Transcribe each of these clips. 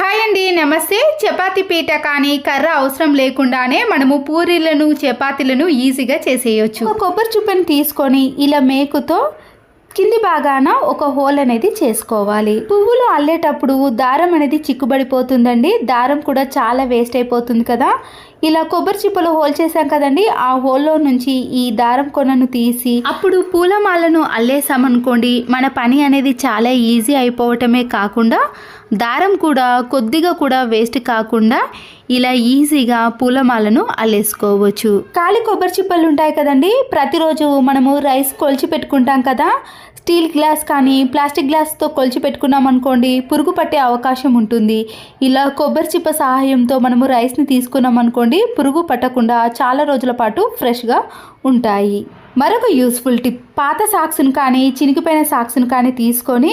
Hi అండి నమస్తే. చపాతీ పీట కానీ కర్ర అవసరం లేకుండానే మనము పూరీలను చపాతీలను ఈజీగా చేసేయచ్చు. ఒక కొబ్బరి చుప్పని తీసుకొని ఇలా మేకుతో కింది భాగాన ఒక హోల్ అనేది చేసుకోవాలి. పువ్వులు అల్లేటప్పుడు దారం అనేది చిక్కుబడిపోతుందండి. దారం కూడా చాలా వేస్ట్ అయిపోతుంది కదా. ఇలా కొబ్బరి చిప్పలు హోల్ చేసాం కదండి. ఆ హోల్లో నుంచి ఈ దారం కొనను తీసి అప్పుడు పూలమాలను అల్లేసామనుకోండి మన పని అనేది చాలా ఈజీ అయిపోవటమే కాకుండా దారం కూడా కొద్దిగా కూడా వేస్ట్ కాకుండా ఇలా ఈజీగా పూలమాలను అల్లేసుకోవచ్చు. ఖాళీ కొబ్బరి చిప్పలు ఉంటాయి కదండి. ప్రతిరోజు మనము రైస్ కొలిచి పెట్టుకుంటాం కదా. స్టీల్ గ్లాస్ కానీ ప్లాస్టిక్ గ్లాస్తో కొలిచి పెట్టుకున్నాం అనుకోండి పురుగు పట్టే అవకాశం ఉంటుంది. ఇలా కొబ్బరి చిప్ప సహాయంతో మనము రైస్ని తీసుకున్నాం అనుకోండి పురుగు పట్టకుండా చాలా రోజుల పాటు ఫ్రెష్గా ఉంటాయి. మరొక యూస్ఫుల్ టిప్ పాత సాక్స్ను కానీ చినిగిపోయిన సాక్స్ను కానీ తీసుకొని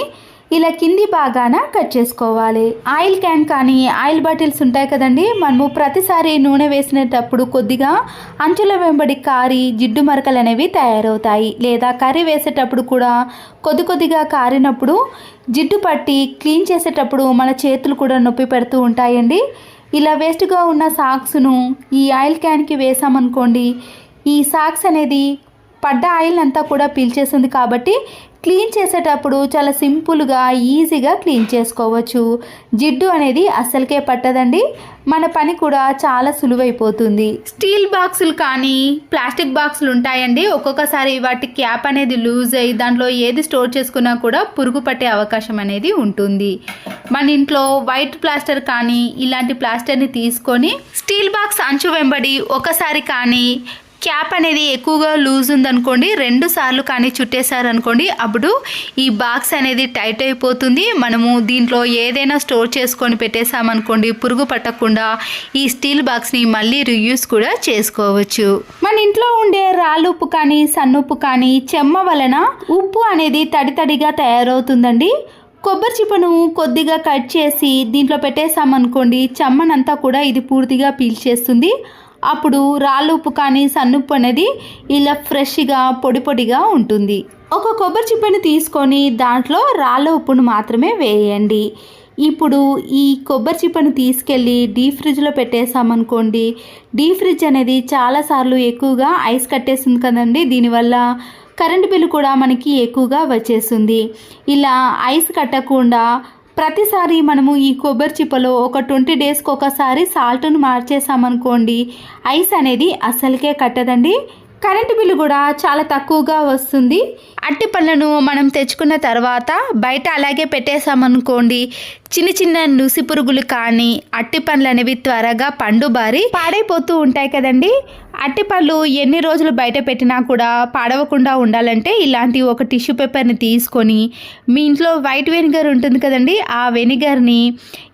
ఇలా కింది భాగాన కట్ చేసుకోవాలి. ఆయిల్ క్యాన్ కానీ ఆయిల్ బాటిల్స్ ఉంటాయి కదండి. మనము ప్రతిసారి నూనె వేసినప్పుడు కొద్దిగా అంచుల వెంబడి కారి జిడ్డు మరకలు అనేవి తయారవుతాయి. లేదా కర్రీ వేసేటప్పుడు కూడా కొద్ది కొద్దిగా కారినప్పుడు జిడ్డు పట్టి క్లీన్ చేసేటప్పుడు మన చేతులు కూడా నొప్పి పెడుతూ ఉంటాయండి. ఇలా వేస్ట్గా ఉన్న సాక్స్ను ఈ ఆయిల్ క్యాన్కి వేసామనుకోండి ఈ సాక్స్ అనేది పడ్డ ఆయిల్ అంతా కూడా పీల్చేస్తుంది కాబట్టి క్లీన్ చేసేటప్పుడు చాలా సింపుల్గా ఈజీగా క్లీన్ చేసుకోవచ్చు. జిడ్డు అనేది అస్సలకే పట్టదండి. మన పని కూడా చాలా సులువైపోతుంది. స్టీల్ బాక్సులు కానీ ప్లాస్టిక్ బాక్సులు ఉంటాయండి. ఒక్కొక్కసారి వాటి క్యాప్ అనేది లూజ్ అయ్యి దాంట్లో ఏది స్టోర్ చేసుకున్నా కూడా పురుగు పట్టే అవకాశం అనేది ఉంటుంది. మన ఇంట్లో వైట్ ప్లాస్టర్ కానీ ఇలాంటి ప్లాస్టర్ని తీసుకొని స్టీల్ బాక్స్ అంచు వెంబడి ఒకసారి కానీ క్యాప్ అనేది ఎక్కువగా లూజ్ ఉందనుకోండి రెండు సార్లు కానీ చుట్టేశారనుకోండి అప్పుడు ఈ బాక్స్ అనేది టైట్ అయిపోతుంది. మనము దీంట్లో ఏదైనా స్టోర్ చేసుకొని పెట్టేసామనుకోండి పురుగు పట్టకుండా ఈ స్టీల్ బాక్స్ని మళ్ళీ రియూస్ కూడా చేసుకోవచ్చు. మన ఇంట్లో ఉండే రాళ్ళు ఉప్పు కానీ సన్నుప్పు కానీ చెమ్మ వలన ఉప్పు అనేది తడి తడిగా తయారవుతుందండి. కొబ్బరి చిప్పను కొద్దిగా కట్ చేసి దీంట్లో పెట్టేసామనుకోండి చెమ్మనంతా కూడా ఇది పూర్తిగా పీల్చేస్తుంది అప్పుడు రాళ్ళు ఉప్పు కానీ సన్నుప్పు అనేది ఇలా ఫ్రెష్గా పొడి పొడిగా ఉంటుంది. ఒక కొబ్బరి చిప్పని తీసుకొని దాంట్లో రాళ్ళ ఉప్పును మాత్రమే వేయండి. ఇప్పుడు ఈ కొబ్బరి చిప్పను తీసుకెళ్ళి డీప్ ఫ్రిడ్జ్లో పెట్టేసామనుకోండి డీప్ ఫ్రిడ్జ్ అనేది చాలాసార్లు ఎక్కువగా ఐస్ కట్టేస్తుంది కదండి దీనివల్ల కరెంటు బిల్లు కూడా మనకి ఎక్కువగా వచ్చేస్తుంది. ఇలా ఐస్ కట్టకుండా ప్రతిసారి మనము ఈ కొబ్బరి చిప్పలో ఒక ట్వంటీ డేస్కి ఒకసారి సాల్ట్ను మార్చేసామనుకోండి ఐస్ అనేది అసలుకే కట్టదండి. కరెంటు బిల్లు కూడా చాలా తక్కువగా వస్తుంది. అట్టి పళ్ళను మనం తెచ్చుకున్న తర్వాత బయట అలాగే పెట్టేసామనుకోండి చిన్న చిన్న నుసి పురుగులు కానీ అట్టి పండ్లు అనేవి త్వరగా పండు బారి పాడైపోతూ ఉంటాయి కదండి. అట్టి పళ్ళు ఎన్ని రోజులు బయట పెట్టినా కూడా పాడవకుండా ఉండాలంటే ఇలాంటి ఒక టిష్యూ పేపర్ని తీసుకొని మీ ఇంట్లో వైట్ వెనిగర్ ఉంటుంది కదండి ఆ వెనిగర్ని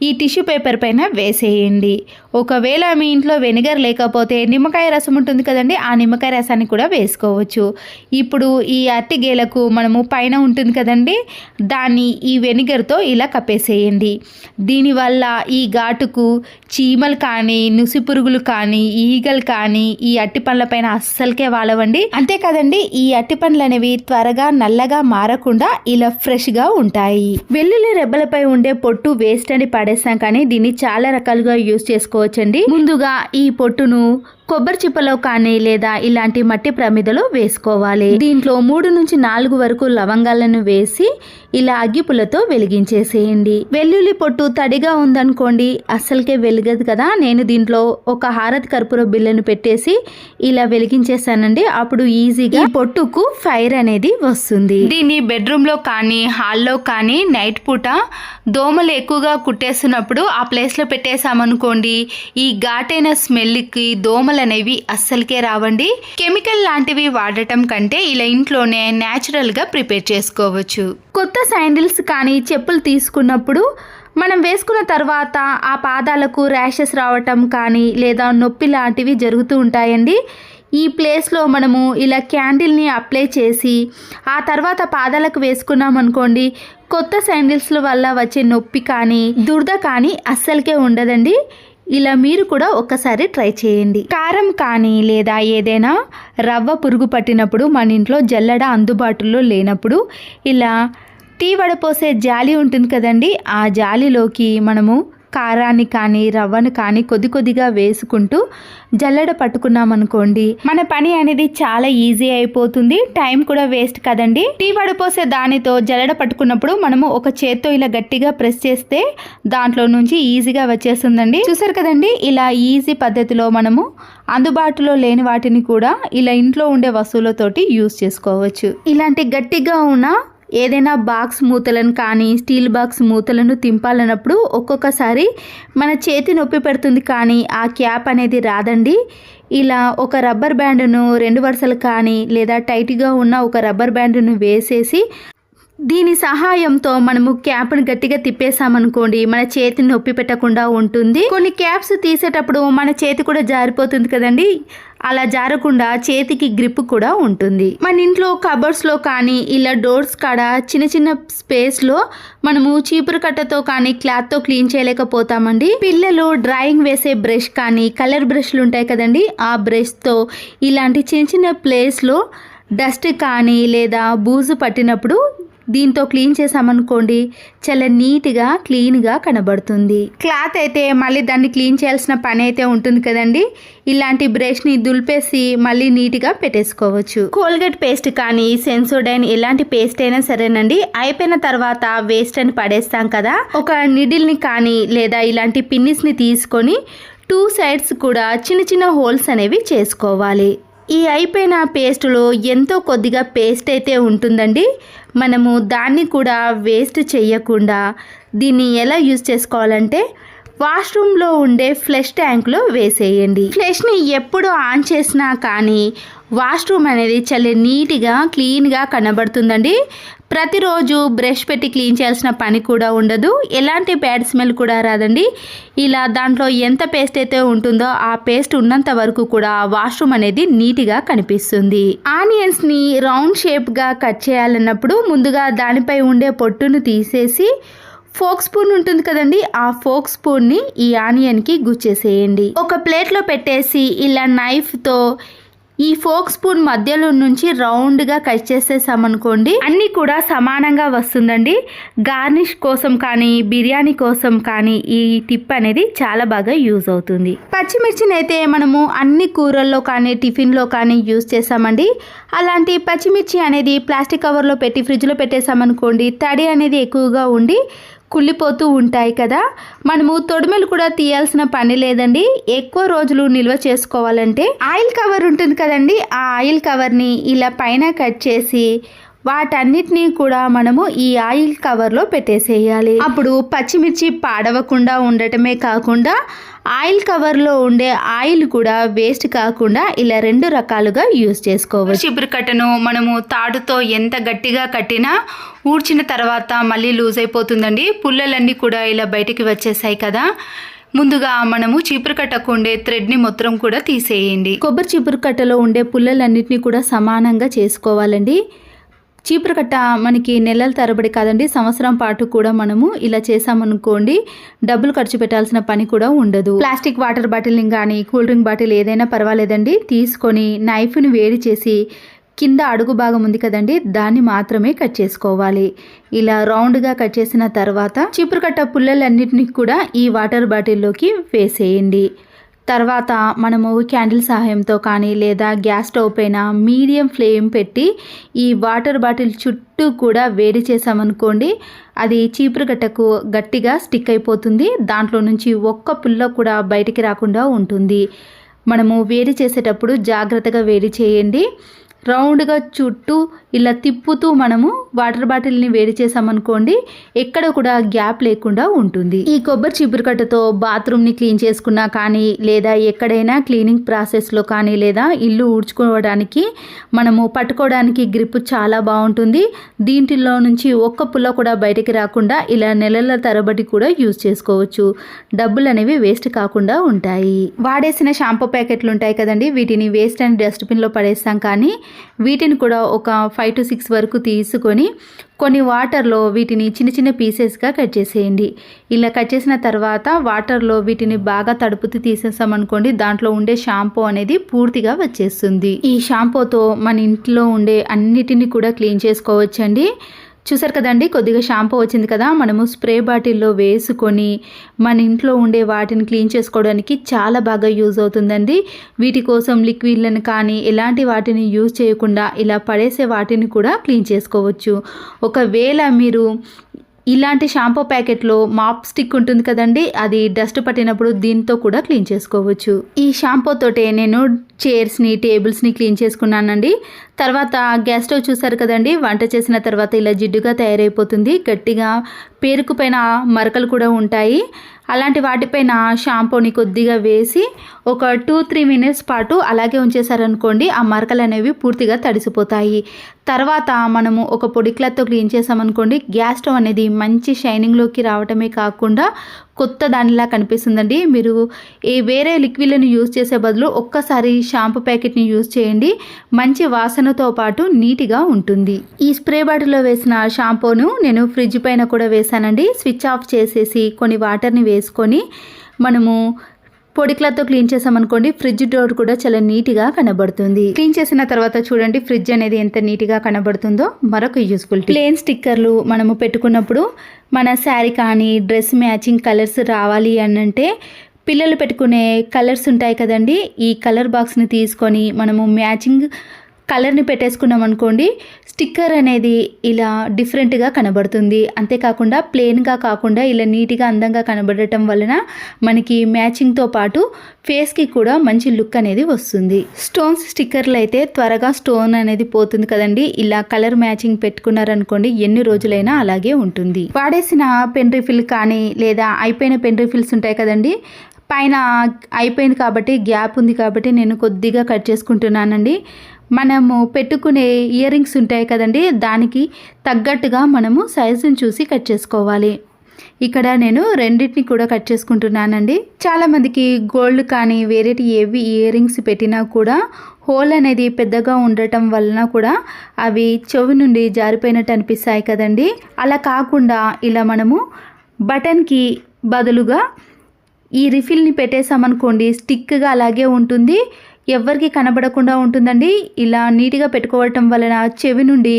ఈ టిష్యూ పేపర్ పైన వేసేయండి. ఒకవేళ మీ ఇంట్లో వెనిగర్ లేకపోతే నిమ్మకాయ రసం ఉంటుంది కదండి ఆ నిమ్మకాయ రసాన్ని కూడా వేసుకోవచ్చు. ఇప్పుడు ఈ అట్టి గేలకు మనము పైన ఉంటుంది కదండి దాన్ని ఈ వెనిగర్తో ఇలా కప్పేసేయండి. దీనివల్ల ఈ ఘాటుకు చీమలు కానీ నుసి పురుగులు కానీ ఈగలు కానీ ఈ అట్టి పండ్ల పైన అస్సలకే వాలవండి. అంతే కదండి ఈ అట్టి పండ్లు అనేవి త్వరగా నల్లగా మారకుండా ఇలా ఫ్రెష్ ఫ్రెష్గా ఉంటాయి. వెల్లుల్లి రెబ్బలపై ఉండే పొట్టు వేస్ట్ అని పడేస్తాం కానీ దీన్ని చాలా రకాలుగా యూజ్ చేసుకోవచ్చండి. ముందుగా ఈ పొట్టును కొబ్బరి చిప్పలో కానీ లేదా ఇలాంటి మట్టి ప్రమిదలో వేసుకోవాలి. దీంట్లో మూడు నుంచి నాలుగు వరకు లవంగాలను వేసి ఇలా అగ్గిపులతో వెలిగించేసేయండి. వెల్లుల్లి పొట్టు తడిగా ఉందనుకోండి అస్సలకే వెలిగదు కదా. నేను దీంట్లో ఒక హారతి కర్పూర బిల్లను పెట్టేసి ఇలా వెలిగించేసానండి అప్పుడు ఈజీగా పొట్టుకు ఫైర్ అనేది వస్తుంది. దీన్ని బెడ్రూమ్లో కానీ హాల్లో కానీ నైట్ పూట దోమలు ఎక్కువగా కుట్టేస్తున్నప్పుడు ఆ ప్లేస్లో పెట్టేసామనుకోండి ఈ ఘాటైన స్మెల్కి దోమలు అనేవి అస్సలకే రావండి. కెమికల్ లాంటివి వాడటం కంటే ఇలా ఇంట్లోనే న్యాచురల్గా ప్రిపేర్ చేసుకోవచ్చు. కొత్త శాండిల్స్ కానీ చెప్పులు తీసుకున్నప్పుడు మనం వేసుకున్న తర్వాత ఆ పాదాలకు ర్యాషెస్ రావటం కానీ లేదా నొప్పి లాంటివి జరుగుతూ ఉంటాయండి. ఈ ప్లేస్లో మనము ఇలా క్యాండిల్ని అప్లై చేసి ఆ తర్వాత పాదాలకు వేసుకున్నాం అనుకోండి కొత్త శాండిల్స్ల వల్ల వచ్చే నొప్పి కానీ దురద కానీ అస్సలకే ఉండదండి. ఇలా మీరు కూడా ఒక్కసారి ట్రై చేయండి. కారం కానీ లేదా ఏదైనా రవ్వ పురుగు పట్టినప్పుడు మన ఇంట్లో జల్లడ అందుబాటులో లేనప్పుడు ఇలా టీ వడపోసే జాలి ఉంటుంది కదండి ఆ జాలిలోకి మనము కారాన్ని కానీ రవ్వను కానీ కొద్ది కొద్దిగా వేసుకుంటూ జల్లెడ పట్టుకున్నామనుకోండి మన పని అనేది చాలా ఈజీ అయిపోతుంది. టైం కూడా వేస్ట్ కదండి. టీ వడపోసే దానితో జల్లెడ పట్టుకున్నప్పుడు మనము ఒక చేత్తో ఇలా గట్టిగా ప్రెస్ చేస్తే దాంట్లో నుంచి ఈజీగా వచ్చేస్తుందండి. చూసారు కదండి ఇలా ఈజీ పద్ధతిలో మనము అందుబాటులో లేని వాటిని కూడా ఇలా ఇంట్లో ఉండే వస్తువులతోటి యూస్ చేసుకోవచ్చు. ఇలాంటి గట్టిగా ఉన్న ఏదైనా బాక్స్ మూతలను కానీ స్టీల్ బాక్స్ మూతలను తింపాలన్నప్పుడు ఒక్కొక్కసారి మన చేతి నొప్పి పెడుతుంది కానీ ఆ క్యాప్ అనేది రాదండి. ఇలా ఒక రబ్బర్ బ్యాండ్ను రెండు వరుసలు కానీ లేదా టైట్గా ఉన్న ఒక రబ్బర్ బ్యాండ్ను వేసేసి దీని సహాయంతో మనము క్యాప్ను గట్టిగా తిప్పేసామనుకోండి మన చేతిని నొప్పి పెట్టకుండా ఉంటుంది. కొన్ని క్యాప్స్ తీసేటప్పుడు మన చేతి కూడా జారిపోతుంది కదండి. అలా జారకుండా చేతికి గ్రిప్ కూడా ఉంటుంది. మన ఇంట్లో కబర్డ్స్లో కానీ ఇలా డోర్స్ కాడ చిన్న చిన్న స్పేస్లో మనము చీపురు కట్టతో కానీ క్లాత్తో క్లీన్ చేయలేకపోతామండి. పిల్లలు డ్రాయింగ్ వేసే బ్రష్ కానీ కలర్ బ్రష్లు ఉంటాయి కదండి. ఆ బ్రష్తో ఇలాంటి చిన్న చిన్న ప్లేస్లో డస్ట్ కానీ లేదా బూజు పట్టినప్పుడు దీంతో క్లీన్ చేసామనుకోండి చాలా నీట్గా క్లీన్గా కనబడుతుంది. క్లాత్ అయితే మళ్ళీ దాన్ని క్లీన్ చేయాల్సిన పని అయితే ఉంటుంది కదండి. ఇలాంటి బ్రష్ని దులిపేసి మళ్ళీ నీట్గా పెట్టేసుకోవచ్చు. కోల్గేట్ పేస్ట్ కానీ సెన్సోడైన్ ఎలాంటి పేస్ట్ అయినా సరేనండి. అయిపోయిన తర్వాత వేస్ట్ అని పడేస్తాం కదా. ఒక నిడిల్ని కానీ లేదా ఇలాంటి పిన్నిస్ని తీసుకొని టూ సైడ్స్ కూడా చిన్న చిన్న హోల్స్ అనేవి చేసుకోవాలి. ఈ అయిపోయిన పేస్టులో ఎంతో కొద్దిగా పేస్ట్ అయితే ఉంటుందండి. మనము దాన్ని కూడా వేస్ట్ చేయకుండా దీన్ని ఎలా యూజ్ చేసుకోవాలంటే వాష్రూమ్లో ఉండే ఫ్లెష్ ట్యాంక్లో వేసేయండి. ఫ్లెష్ని ఎప్పుడు ఆన్ చేసినా కానీ వాష్రూమ్ అనేది చాలా నీట్గా క్లీన్గా కనబడుతుందండి. ప్రతిరోజు బ్రష్ పెట్టి క్లీన్ చేయాల్సిన పని కూడా ఉండదు. ఎలాంటి బ్యాడ్ స్మెల్ కూడా రాదండి. ఇలా దాంట్లో ఎంత పేస్ట్ అయితే ఉంటుందో ఆ పేస్ట్ ఉన్నంత వరకు కూడా వాష్రూమ్ అనేది నీట్గా కనిపిస్తుంది. ఆనియన్స్ని రౌండ్ షేప్గా కట్ చేయాలన్నప్పుడు ముందుగా దానిపై ఉండే పొట్టును తీసేసి ఫోక్ స్పూన్ ఉంటుంది కదండి ఆ ఫోక్ స్పూన్ని ఈ ఆనియన్కి గుచ్చేసేయండి. ఒక ప్లేట్లో పెట్టేసి ఇలా నైఫ్తో ఈ ఫోక్ స్పూన్ మధ్యలో నుంచి రౌండ్గా కట్ చేసేసామనుకోండి అన్నీ కూడా సమానంగా వస్తుందండి. గార్నిష్ కోసం కానీ బిర్యానీ కోసం కానీ ఈ టిప్ అనేది చాలా బాగా యూజ్ అవుతుంది. పచ్చిమిర్చిని అయితే మనము అన్ని కూరల్లో కానీ టిఫిన్లో కానీ యూజ్ చేసామండి. అలాంటి పచ్చిమిర్చి అనేది ప్లాస్టిక్ కవర్లో పెట్టి ఫ్రిడ్జ్లో పెట్టేసామనుకోండి తడి అనేది ఎక్కువగా ఉండి కుళ్ళిపోతూ ఉంటాయి కదా. మనము తొడిమెలు కూడా తీయాల్సిన పని లేదండి. ఎక్కువ రోజులు నిల్వ చేసుకోవాలంటే ఆయిల్ కవర్ ఉంటుంది కదండి. ఆ ఆయిల్ కవర్ని ఇలా పైన కట్ చేసి వాటన్నిటినీ కూడా మనము ఈ ఆయిల్ కవర్లో పెట్టేసేయాలి. అప్పుడు పచ్చిమిర్చి పాడవకుండా ఉండటమే కాకుండా ఆయిల్ కవర్లో ఉండే ఆయిల్ కూడా వేస్ట్ కాకుండా ఇలా రెండు రకాలుగా యూస్ చేసుకోవచ్చు. చిపురు కట్టను మనము తాడుతో ఎంత గట్టిగా కట్టినా ఊడ్చిన తర్వాత మళ్ళీ లూజ్ అయిపోతుందండి. పుల్లలన్నీ కూడా ఇలా బయటికి వచ్చేసాయి కదా. ముందుగా మనము చీపురు కట్టకు ఉండే థ్రెడ్ని మొత్తం కూడా తీసేయండి. కొబ్బరి చీపురు కట్టలో ఉండే పుల్లలన్నింటినీ కూడా సమానంగా చేసుకోవాలండి. చీపురు కట్ట మనకి నెలల తరబడి కాదండి. సంవత్సరం పాటు కూడా మనము ఇలా చేసామనుకోండి డబ్బులు ఖర్చు పెట్టాల్సిన పని కూడా ఉండదు. ప్లాస్టిక్ వాటర్ బాటిల్ని కానీ కూల్ డ్రింక్ బాటిల్ ఏదైనా పర్వాలేదండి. తీసుకొని నైఫ్ని వేడి చేసి కింద అడుగు భాగం ఉంది కదండి దాన్ని మాత్రమే కట్ చేసుకోవాలి. ఇలా రౌండ్గా కట్ చేసిన తర్వాత చీపురు కట్ట పుల్లలన్నింటినీ కూడా ఈ వాటర్ బాటిల్లోకి వేసేయండి. తర్వాత మనము క్యాండిల్ సహాయంతో కానీ లేదా గ్యాస్ స్టవ్ పైన మీడియం ఫ్లేమ్ పెట్టి ఈ వాటర్ బాటిల్ చుట్టూ కూడా వేడి చేసామనుకోండి అది చీపురు గట్టకు గట్టిగా స్టిక్ అయిపోతుంది. దాంట్లో నుంచి ఒక్క పుల్ల కూడా బయటికి రాకుండా ఉంటుంది. మనము వేడి చేసేటప్పుడు జాగ్రత్తగా వేడి చేయండి. రౌండ్గా చుట్టూ ఇలా తిప్పుతూ మనము వాటర్ బాటిల్ని వేడి చేసామనుకోండి ఎక్కడ కూడా గ్యాప్ లేకుండా ఉంటుంది. ఈ కొబ్బరి చిబురుకట్టతో బాత్రూమ్ని క్లీన్ చేసుకున్నా కానీ లేదా ఎక్కడైనా క్లీనింగ్ ప్రాసెస్లో కానీ లేదా ఇల్లు ఊడ్చుకోవడానికి మనము పట్టుకోవడానికి గ్రిప్ చాలా బాగుంటుంది. దీంట్లో నుంచి ఒక్క పుల్ల కూడా బయటికి రాకుండా ఇలా నెలల తరబడి కూడా యూజ్ చేసుకోవచ్చు. డబ్బులు అనేవి వేస్ట్ కాకుండా ఉంటాయి. వాడేసిన షాంపూ ప్యాకెట్లు ఉంటాయి కదండి వీటిని వేస్ట్ అండ్ డస్ట్బిన్లో పడేస్తాం కానీ వీటిని కూడా ఒక ఫైవ్ టు సిక్స్ వరకు తీసుకొని కొన్ని వాటర్లో వీటిని చిన్న చిన్న పీసెస్గా కట్ చేసేయండి. ఇలా కట్ చేసిన తర్వాత వాటర్లో వీటిని బాగా తడుపుతూ తీసేసామనుకోండి దాంట్లో ఉండే షాంపూ అనేది పూర్తిగా వచ్చేస్తుంది. ఈ షాంపూతో మన ఇంట్లో ఉండే అన్నిటిని కూడా క్లీన్ చేసుకోవచ్చండి. చూసారు కదండి కొద్దిగా షాంపూ వచ్చింది కదా మనము స్ప్రే బాటిల్లో వేసుకొని మన ఇంట్లో ఉండే వాటిని క్లీన్ చేసుకోవడానికి చాలా బాగా యూజ్ అవుతుందండి. వీటి కోసం లిక్విడ్లను కానీ ఎలాంటి వాటిని యూజ్ చేయకుండా ఇలా పడేసే వాటిని కూడా క్లీన్ చేసుకోవచ్చు. ఒకవేళ మీరు ఇలాంటి షాంపూ ప్యాకెట్లో మాప్ స్టిక్ ఉంటుంది కదండి అది డస్ట్ పట్టినప్పుడు దీంతో కూడా క్లీన్ చేసుకోవచ్చు. ఈ షాంపూ తోటే నేను చైర్స్ని టేబుల్స్ని క్లీన్ చేసుకున్నానండి. తర్వాత గ్యాస్ స్టవ్ చూసారు కదండి వంట చేసిన తర్వాత ఇలా జిడ్డుగా తయారైపోతుంది. గట్టిగా పేరుకు పైన మరకలు కూడా ఉంటాయి. అలాంటి వాటిపైన షాంపూని కొద్దిగా వేసి ఒక టూ త్రీ మినిట్స్ పాటు అలాగే ఉంచేసారనుకోండి ఆ మరకలు అనేవి పూర్తిగా తడిసిపోతాయి. తర్వాత మనము ఒక పొడి క్లాత్తో క్లీన్ చేసామనుకోండి గ్యాస్ స్టవ్ అనేది మంచి షైనింగ్లోకి రావటమే కాకుండా కొత్త దానిలా కనిపిస్తుందండి. మీరు ఏ వేరే లిక్విడ్లను యూజ్ చేసే బదులు ఒక్కసారి షాంపూ ప్యాకెట్ని యూజ్ చేయండి. మంచి వాసనతో పాటు నీట్గా ఉంటుంది. ఈ స్ప్రే బాటిల్లో వేసిన షాంపూను నేను ఫ్రిడ్జ్ పైన కూడా చేశానండి స్విచ్ ఆఫ్ చేసేసి కొన్ని వాటర్ని వేసుకొని మనము పొడి క్లాత్తో క్లీన్ చేసామనుకోండి ఫ్రిడ్జ్ డోర్ కూడా చాలా నీట్గా కనబడుతుంది. క్లీన్ చేసిన తర్వాత చూడండి ఫ్రిడ్జ్ అనేది ఎంత నీట్గా కనబడుతుందో. మరొక యూస్ఫుల్ ప్లేన్ స్టిక్కర్లు మనము పెట్టుకున్నప్పుడు మన శారీ కానీ డ్రెస్ మ్యాచింగ్ కలర్స్ రావాలి అని అంటే పిల్లలు పెట్టుకునే కలర్స్ ఉంటాయి కదండి. ఈ కలర్ బాక్స్ని తీసుకొని మనము మ్యాచింగ్ కలర్ని పెట్టేసుకున్నాం అనుకోండి స్టిక్కర్ అనేది ఇలా డిఫరెంట్గా కనబడుతుంది. అంతేకాకుండా ప్లెయిన్గా కాకుండా ఇలా నీట్గా అందంగా కనబడటం వలన మనకి మ్యాచింగ్తో పాటు ఫేస్కి కూడా మంచి లుక్ అనేది వస్తుంది. స్టోన్స్ స్టిక్కర్లు అయితే త్వరగా స్టోన్ అనేది పోతుంది కదండి. ఇలా కలర్ మ్యాచింగ్ పెట్టుకున్నారనుకోండి ఎన్ని రోజులైనా అలాగే ఉంటుంది. వాడేసిన పెన్ రిఫిల్ కానీ లేదా అయిపోయిన పెన్ రిఫిల్స్ ఉంటాయి కదండి. పైన అయిపోయింది కాబట్టి గ్యాప్ ఉంది కాబట్టి నేను కొద్దిగా కట్ చేసుకుంటున్నానండి. మనము పెట్టుకునే ఇయర్ రింగ్స్ ఉంటాయి కదండి దానికి తగ్గట్టుగా మనము సైజుని చూసి కట్ చేసుకోవాలి. ఇక్కడ నేను రెండింటిని కూడా కట్ చేసుకుంటున్నానండి. చాలామందికి గోల్డ్ కానీ వేరేటి ఏవి ఇయర్ రింగ్స్ పెట్టినా కూడా హోల్ అనేది పెద్దగా ఉండటం వలన కూడా అవి చెవి నుండి జారిపోయినట్టు అనిపిస్తాయి కదండి. అలా కాకుండా ఇలా మనము బటన్కి బదులుగా ఈ రిఫిల్ని పెట్టేసామనుకోండి స్టిక్గా అలాగే ఉంటుంది. ఎవ్వరికి కనబడకుండా ఉంటుందండి. ఇలా నీట్గా పెట్టుకోవటం వలన చెవి నుండి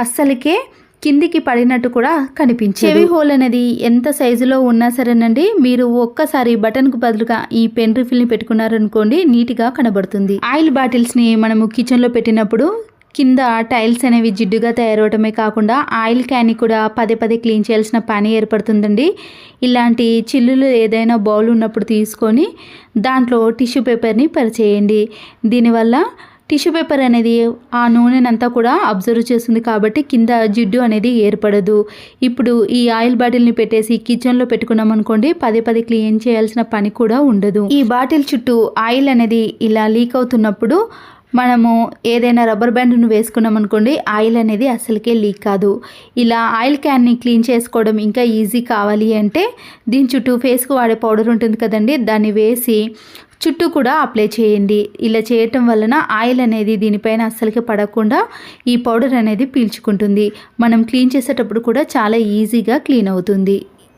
అస్సలకే కిందికి పడినట్టు కూడా కనిపించే చెవి హోల్ అనేది ఎంత సైజులో ఉన్నా సరేనండి మీరు ఒక్కసారి బటన్కు బదులుగా ఈ పెన్ రిఫిల్ని పెట్టుకున్నారనుకోండి నీట్గా కనబడుతుంది. ఆయిల్ బాటిల్స్ని మనము కిచెన్లో పెట్టినప్పుడు కింద టైల్స్ అనేవి జిడ్డుగా తయారవటమే కాకుండా ఆయిల్ క్యాన్ని కూడా పదే పదే క్లీన్ చేయాల్సిన పని ఏర్పడుతుందండి. ఇలాంటి చిల్లులు ఏదైనా బౌల్ ఉన్నప్పుడు తీసుకొని దాంట్లో టిష్యూ పేపర్ని పరిచేయండి. దీనివల్ల టిష్యూ పేపర్ అనేది ఆ నూనెనంతా కూడా అబ్జర్వ్ చేస్తుంది కాబట్టి కింద జిడ్డు అనేది ఏర్పడదు. ఇప్పుడు ఈ ఆయిల్ బాటిల్ని పెట్టేసి కిచెన్లో పెట్టుకున్నాం అనుకోండి పదే పదే క్లీన్ చేయాల్సిన పని కూడా ఉండదు. ఈ బాటిల్ చుట్టూ ఆయిల్ అనేది ఇలా లీక్ అవుతున్నప్పుడు మనము ఏదైనా రబ్బర్ బ్యాండ్ను వేసుకున్నాం అనుకోండి ఆయిల్ అనేది అసలుకే లీక్ కాదు. ఇలా ఆయిల్ క్యాన్ని క్లీన్ చేసుకోవడం ఇంకా ఈజీ కావాలి అంటే దీని చుట్టూ ఫేస్కు వాడే పౌడర్ ఉంటుంది కదండి దాన్ని వేసి చుట్టూ కూడా అప్లై చేయండి. ఇలా చేయటం వలన ఆయిల్ అనేది దీనిపైన అస్సలకి పడకుండా ఈ పౌడర్ అనేది పీల్చుకుంటుంది. మనం క్లీన్ చేసేటప్పుడు కూడా చాలా ఈజీగా క్లీన్ అవుతుంది.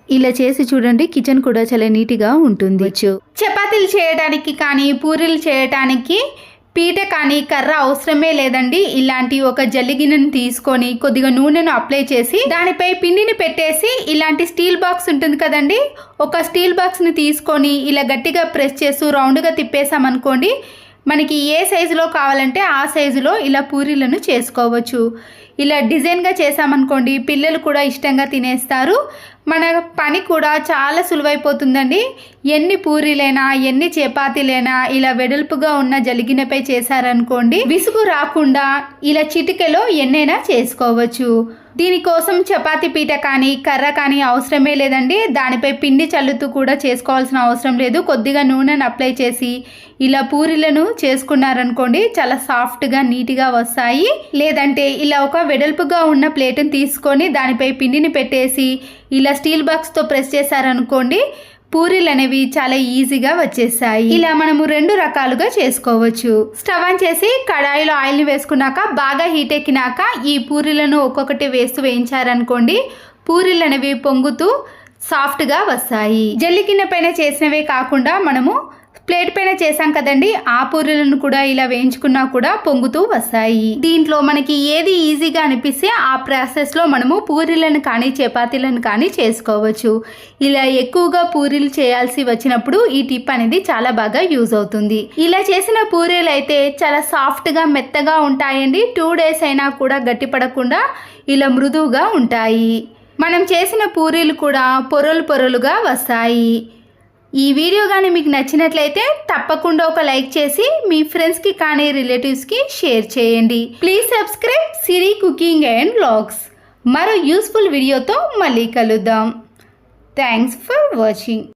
ఇలా చేసి చూడండి కిచెన్ కూడా చాలా నీట్గా ఉంటుంది. చపాతీలు చేయడానికి కానీ పూరీలు చేయడానికి పీట కానీ కర్ర అవసరమే లేదండి. ఇలాంటి ఒక జల్లిగిన్నెను తీసుకొని కొద్దిగా నూనెను అప్లై చేసి దానిపై పిండిని పెట్టేసి ఇలాంటి స్టీల్ బాక్స్ ఉంటుంది కదండి. ఒక స్టీల్ బాక్స్ని తీసుకొని ఇలా గట్టిగా ప్రెస్ చేస్తూ రౌండ్గా తిప్పేసామనుకోండి మనకి ఏ సైజులో కావాలంటే ఆ సైజులో ఇలా పూరీలను చేసుకోవచ్చు. ఇలా డిజైన్గా చేసామనుకోండి పిల్లలు కూడా ఇష్టంగా తినేస్తారు. మన పని కూడా చాలా సులువైపోతుందండి. ఎన్ని పూరీలైనా ఎన్ని చపాతీలైనా ఇలా వెడల్పుగా ఉన్న జలిగినపై చేశారనుకోండి విసుగు రాకుండా ఇలా చిటికెలో ఎన్నైనా చేసుకోవచ్చు. దీనికోసం చపాతి పీట కానీ కర్ర కానీ అవసరమే లేదండి. దానిపై పిండి చల్లుతూ కూడా చేసుకోవాల్సిన అవసరం లేదు. కొద్దిగా నూనెను అప్లై చేసి ఇలా పూరీలను చేసుకున్నారనుకోండి చాలా సాఫ్ట్గా నీట్గా వస్తాయి. లేదంటే ఇలా ఒక వెడల్పుగా ఉన్న ప్లేట్ని తీసుకొని దానిపై పిండిని పెట్టేసి ఇలా స్టీల్ బాక్స్తో ప్రెస్ చేశారనుకోండి పూరీలు అనేవి చాలా ఈజీగా వచ్చేసాయి ఇలా మనము రెండు రకాలుగా చేసుకోవచ్చు. స్టవ్ ఆన్ చేసి కడాయిలో ఆయిల్ని వేసుకున్నాక బాగా హీట్ ఎక్కినాక ఈ పూరీలను ఒక్కొక్కటి వేస్తూ వేయించారనుకోండి పూరీలు అనేవి పొంగుతూ సాఫ్ట్గా వస్తాయి. జల్లికిన్న పైన చేసినవే కాకుండా మనము ప్లేట్ పైన చేసాం కదండి. ఆ పూరీలను కూడా ఇలా వేయించుకున్నా కూడా పొంగుతూ వస్తాయి. దీంట్లో మనకి ఏది ఈజీగా అనిపిస్తే ఆ ప్రాసెస్లో మనము పూరీలను కానీ చపాతీలను కానీ చేసుకోవచ్చు. ఇలా ఎక్కువగా పూరీలు చేయాల్సి వచ్చినప్పుడు ఈ టిప్ అనేది చాలా బాగా యూజ్ అవుతుంది. ఇలా చేసిన పూరీలు అయితే చాలా సాఫ్ట్గా మెత్తగా ఉంటాయండి. టూ డేస్ అయినా కూడా గట్టిపడకుండా ఇలా మృదువుగా ఉంటాయి. మనం చేసిన పూరీలు కూడా పొరలు పొరలుగా వస్తాయి. ఈ వీడియో కానీ మీకు నచ్చినట్లయితే తప్పకుండా ఒక లైక్ చేసి మీ ఫ్రెండ్స్కి కానీ రిలేటివ్స్కి షేర్ చేయండి. Please subscribe Siri cooking and logs మరో యూస్ఫుల్ వీడియోతో మళ్ళీ కలుద్దాం. Thanks for watching